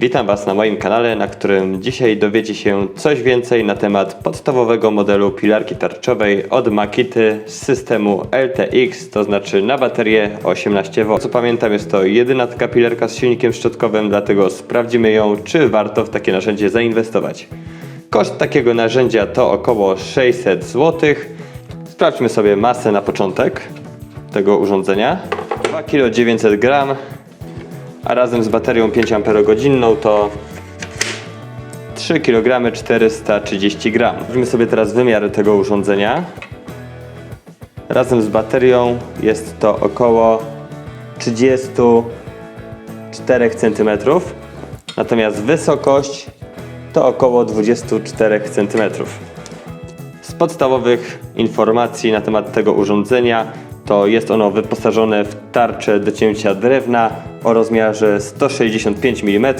Witam Was na moim kanale, na którym dzisiaj dowiecie się coś więcej na temat podstawowego modelu pilarki tarczowej od Makity z systemu LTX, to znaczy na baterię 18V. Co pamiętam jest to jedyna taka pilarka z silnikiem szczotkowym, dlatego sprawdzimy ją, czy warto w takie narzędzie zainwestować. Koszt takiego narzędzia to około 600 zł. Sprawdźmy sobie masę na początek tego urządzenia. 2 kg 900 g, a razem z baterią 5 Ah to 3 kg 430 g. Weźmy sobie teraz wymiar tego urządzenia. Razem z baterią jest to około 34 cm, natomiast wysokość to około 24 cm. Z podstawowych informacji na temat tego urządzenia to jest ono wyposażone w tarczę do cięcia drewna o rozmiarze 165 mm,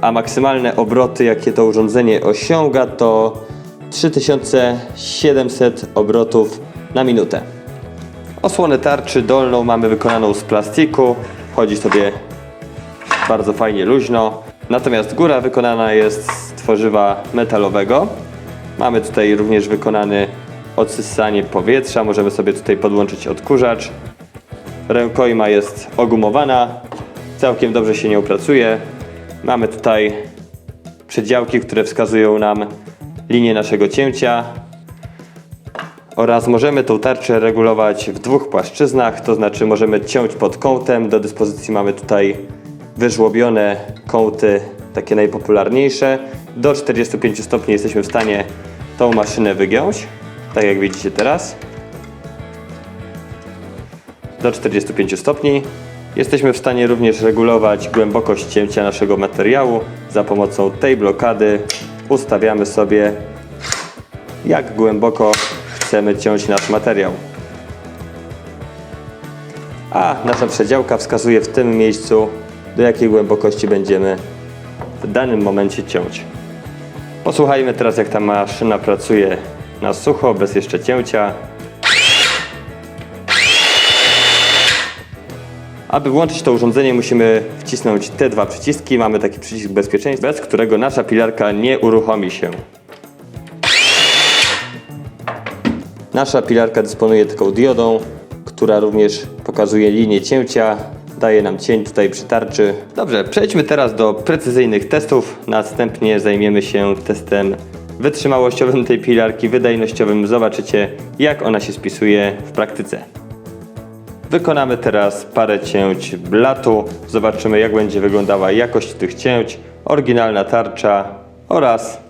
a maksymalne obroty jakie to urządzenie osiąga to 3700 obrotów na minutę. Osłonę tarczy dolną mamy wykonaną z plastiku, chodzi sobie bardzo fajnie luźno. Natomiast góra wykonana jest z tworzywa metalowego. Mamy tutaj również wykonany odsysanie powietrza. Możemy sobie tutaj podłączyć odkurzacz. Rękojma jest ogumowana. Całkiem dobrze się nią pracuje. Mamy tutaj przedziałki, które wskazują nam linię naszego cięcia. Oraz możemy tą tarczę regulować w dwóch płaszczyznach, to znaczy możemy ciąć pod kątem. Do dyspozycji mamy tutaj wyżłobione kąty, takie najpopularniejsze. Do 45 stopni jesteśmy w stanie tą maszynę wygiąć, tak jak widzicie teraz. Do 45 stopni. Jesteśmy w stanie również regulować głębokość cięcia naszego materiału. Za pomocą tej blokady ustawiamy sobie jak głęboko chcemy ciąć nasz materiał. A nasza przedziałka wskazuje w tym miejscu, do jakiej głębokości będziemy w danym momencie ciąć. Posłuchajmy teraz, jak ta maszyna pracuje na sucho, bez jeszcze cięcia. Aby włączyć to urządzenie, musimy wcisnąć te dwa przyciski. Mamy taki przycisk bezpieczeństwa, bez którego nasza pilarka nie uruchomi się. Nasza pilarka dysponuje taką diodą, która również pokazuje linię cięcia, daje nam cień tutaj przy tarczy. Dobrze, przejdźmy teraz do precyzyjnych testów. Następnie zajmiemy się testem wytrzymałościowym tej pilarki, wydajnościowym. Zobaczycie, jak ona się spisuje w praktyce. Wykonamy teraz parę cięć blatu. Zobaczymy, jak będzie wyglądała jakość tych cięć, oryginalna tarcza oraz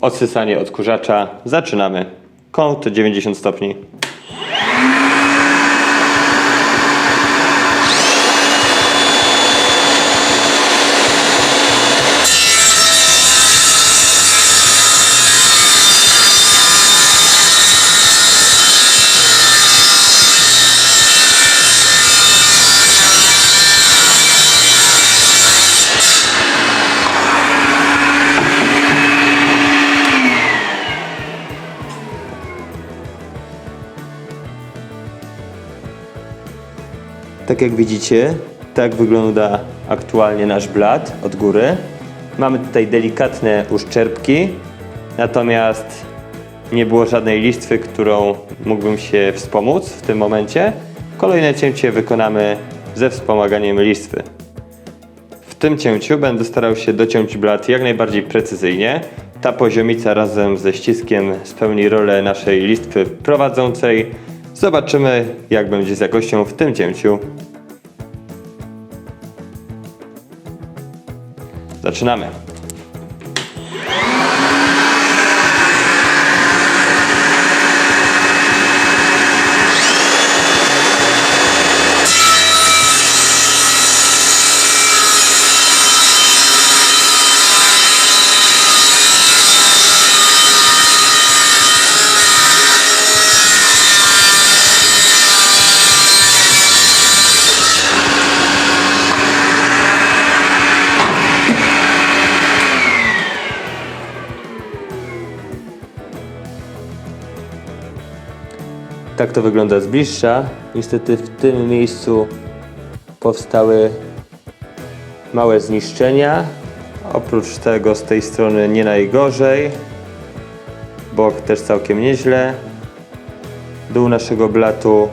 odsysanie odkurzacza. Zaczynamy. Kąt 90 stopni. Tak jak widzicie, tak wygląda aktualnie nasz blat od góry. Mamy tutaj delikatne uszczerbki, natomiast nie było żadnej listwy, którą mógłbym się wspomóc w tym momencie. Kolejne cięcie wykonamy ze wspomaganiem listwy. W tym cięciu będę starał się dociąć blat jak najbardziej precyzyjnie. Ta poziomica razem ze ściskiem spełni rolę naszej listwy prowadzącej. Zobaczymy jak będzie z jakością w tym cięciu. Zaczynamy. Tak to wygląda z bliższa. Niestety w tym miejscu powstały małe zniszczenia. Oprócz tego z tej strony nie najgorzej. Bok też całkiem nieźle. Dół naszego blatu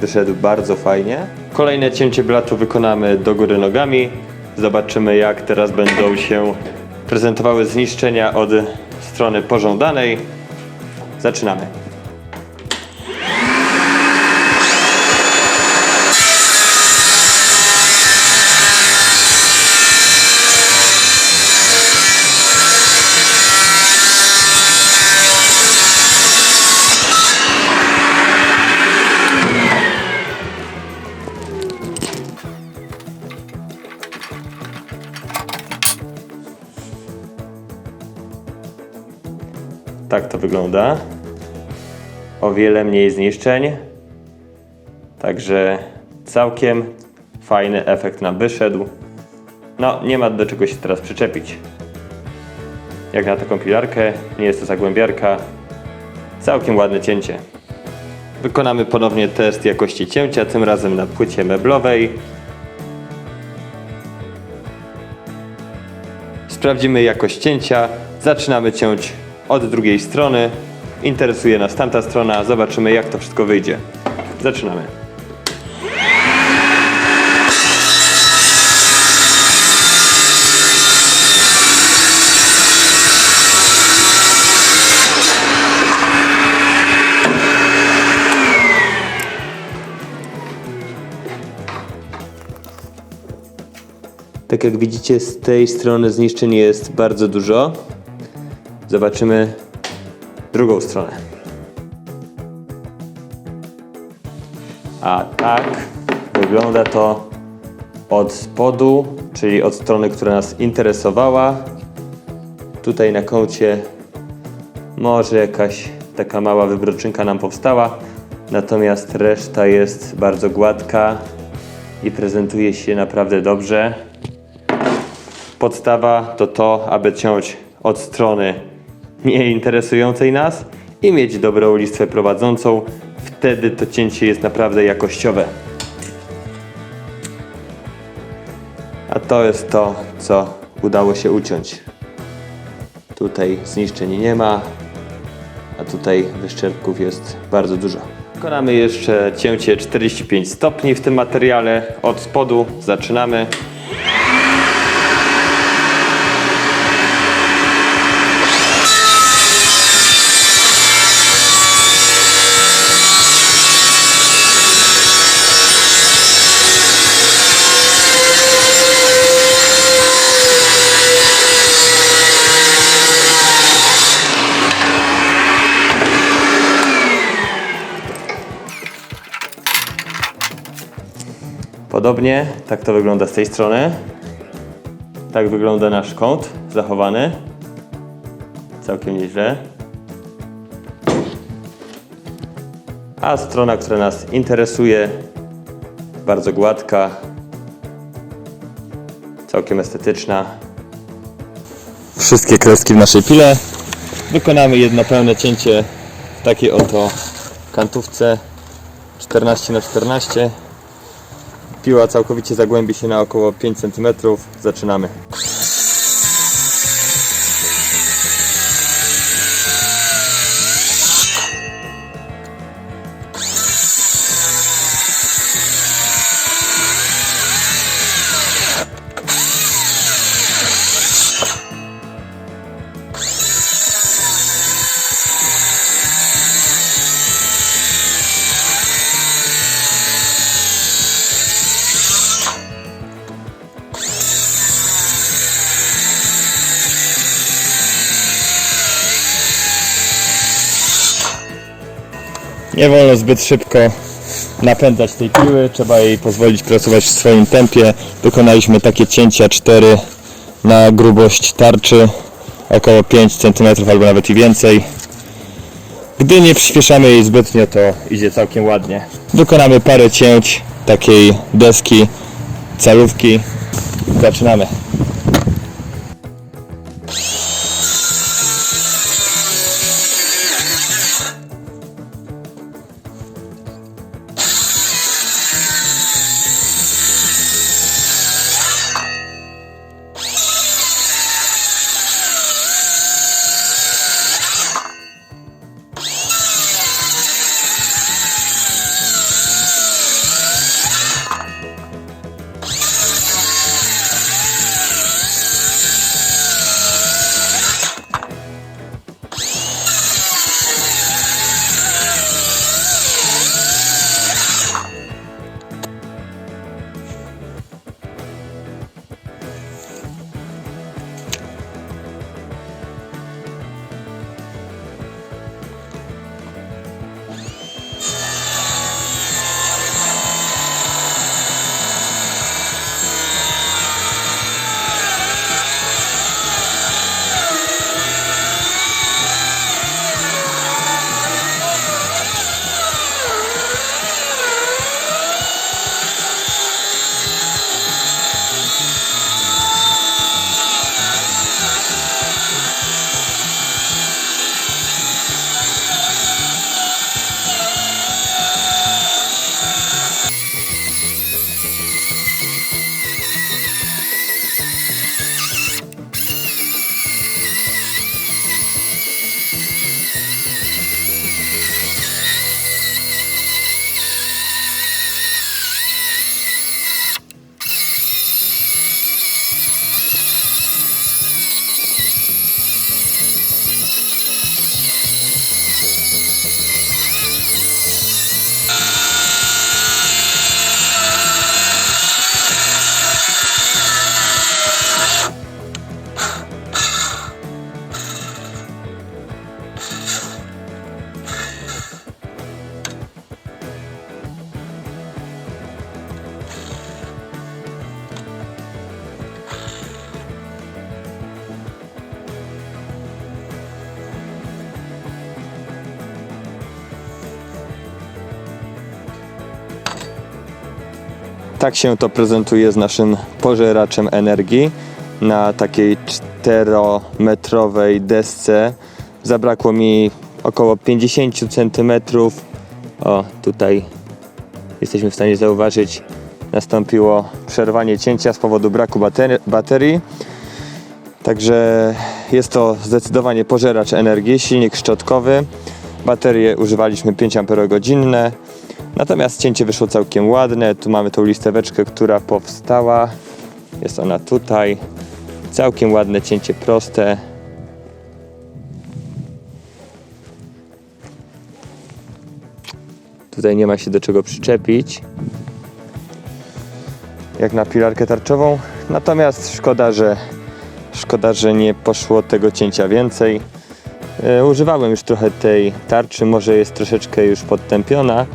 wyszedł bardzo fajnie. Kolejne cięcie blatu wykonamy do góry nogami. Zobaczymy jak teraz będą się prezentowały zniszczenia od strony pożądanej. Zaczynamy. Tak to wygląda. O wiele mniej zniszczeń. Także całkiem fajny efekt nam wyszedł. No, nie ma do czego się teraz przyczepić. Jak na taką pilarkę, nie jest to zagłębiarka. Całkiem ładne cięcie. Wykonamy ponownie test jakości cięcia, tym razem na płycie meblowej. Sprawdzimy jakość cięcia. Zaczynamy ciąć od drugiej strony. Interesuje nas tamta strona. Zobaczymy jak to wszystko wyjdzie. Zaczynamy. Tak jak widzicie, z tej strony zniszczeń jest bardzo dużo. Zobaczymy drugą stronę. A tak wygląda to od spodu, czyli od strony, która nas interesowała. Tutaj na kącie może jakaś taka mała wybroczynka nam powstała, natomiast reszta jest bardzo gładka i prezentuje się naprawdę dobrze. Podstawa to to, aby ciąć od strony nie interesującej nas i mieć dobrą listwę prowadzącą. Wtedy to cięcie jest naprawdę jakościowe. A to jest to, co udało się uciąć. Tutaj zniszczeń nie ma, a tutaj wyszczerbków jest bardzo dużo. Wykonamy jeszcze cięcie 45 stopni w tym materiale. Od spodu zaczynamy. Podobnie, tak to wygląda z tej strony. Tak wygląda nasz kąt zachowany. Całkiem nieźle. A strona, która nas interesuje, bardzo gładka, całkiem estetyczna. Wszystkie kreski w naszej pile. Wykonamy jedno pełne cięcie w takiej oto kantówce 14 na 14 Piła całkowicie zagłębi się na około 5 cm. Zaczynamy. Nie wolno zbyt szybko napędzać tej piły, trzeba jej pozwolić pracować w swoim tempie. Wykonaliśmy takie cięcia 4 na grubość tarczy, około 5 cm albo nawet i więcej. Gdy nie przyspieszamy jej zbytnio, to idzie całkiem ładnie. Wykonamy parę cięć takiej deski, calówki. Zaczynamy. Tak się to prezentuje z naszym pożeraczem energii na takiej 4-metrowej desce. Zabrakło mi około 50 cm. O, tutaj jesteśmy w stanie zauważyć, nastąpiło przerwanie cięcia z powodu braku batery- baterii. Także jest to zdecydowanie pożeracz energii, silnik szczotkowy. Baterie używaliśmy 5 Ah. Natomiast cięcie wyszło całkiem ładne. Tu mamy tą listeweczkę, która powstała. Jest ona tutaj. Całkiem ładne cięcie proste. Tutaj nie ma się do czego przyczepić. Jak na pilarkę tarczową. Natomiast szkoda, że szkoda, że nie poszło tego cięcia więcej. E, Używałem już trochę tej tarczy, może jest troszeczkę już podtępiona,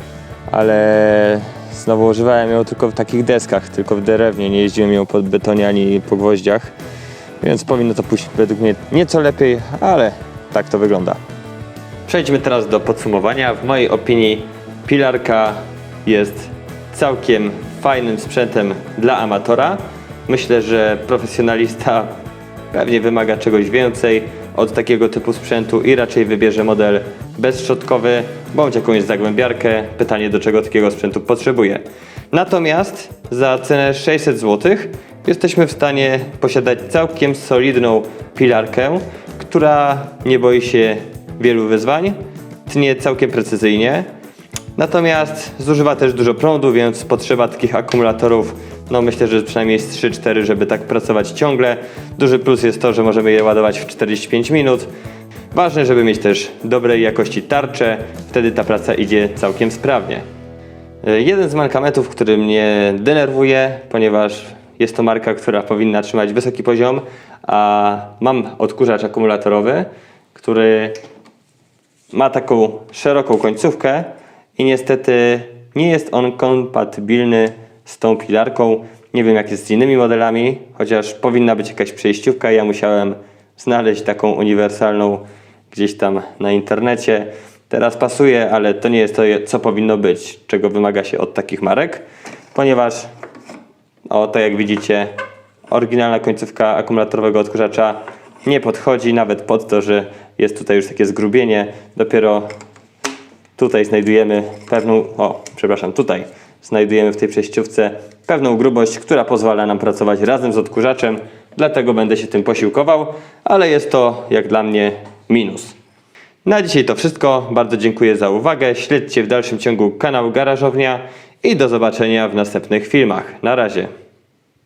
ale znowu używałem ją tylko w takich deskach, tylko w drewnie, nie jeździłem ją po betonie ani po gwoździach, więc powinno to pójść według mnie nieco lepiej, ale tak to wygląda. Przejdźmy teraz do podsumowania. W mojej opinii pilarka jest całkiem fajnym sprzętem dla amatora. Myślę, że profesjonalista pewnie wymaga czegoś więcej od takiego typu sprzętu i raczej wybierze model bezszczotkowy bądź jakąś zagłębiarkę. Pytanie, do czego takiego sprzętu potrzebuje. Natomiast za cenę 600 zł jesteśmy w stanie posiadać całkiem solidną pilarkę, która nie boi się wielu wyzwań, tnie całkiem precyzyjnie. Natomiast zużywa też dużo prądu, więc potrzeba takich akumulatorów, no myślę, że przynajmniej z 3-4, żeby tak pracować ciągle. Duży plus jest to, że możemy je ładować w 45 minut. Ważne, żeby mieć też dobrej jakości tarcze, wtedy ta praca idzie całkiem sprawnie. E, Jeden z mankamentów, który mnie denerwuje, ponieważ jest to marka, która powinna trzymać wysoki poziom, a mam odkurzacz akumulatorowy, który ma taką szeroką końcówkę i niestety nie jest on kompatybilny z tą pilarką. Nie wiem jak jest z innymi modelami, chociaż powinna być jakaś przejściówka. Ja musiałem znaleźć taką uniwersalną gdzieś tam na internecie. Teraz pasuje, ale to nie jest to, co powinno być, czego wymaga się od takich marek, ponieważ o, tak jak widzicie, oryginalna końcówka akumulatorowego odkurzacza nie podchodzi nawet pod to, że jest tutaj już takie zgrubienie. Dopiero tutaj znajdujemy pewną, o, przepraszam, tutaj znajdujemy w tej przejściówce pewną grubość, która pozwala nam pracować razem z odkurzaczem. Dlatego będę się tym posiłkował, ale jest to jak dla mnie minus. Na dzisiaj to wszystko. Bardzo dziękuję za uwagę. Śledźcie w dalszym ciągu kanał Garażownia i do zobaczenia w następnych filmach. Na razie.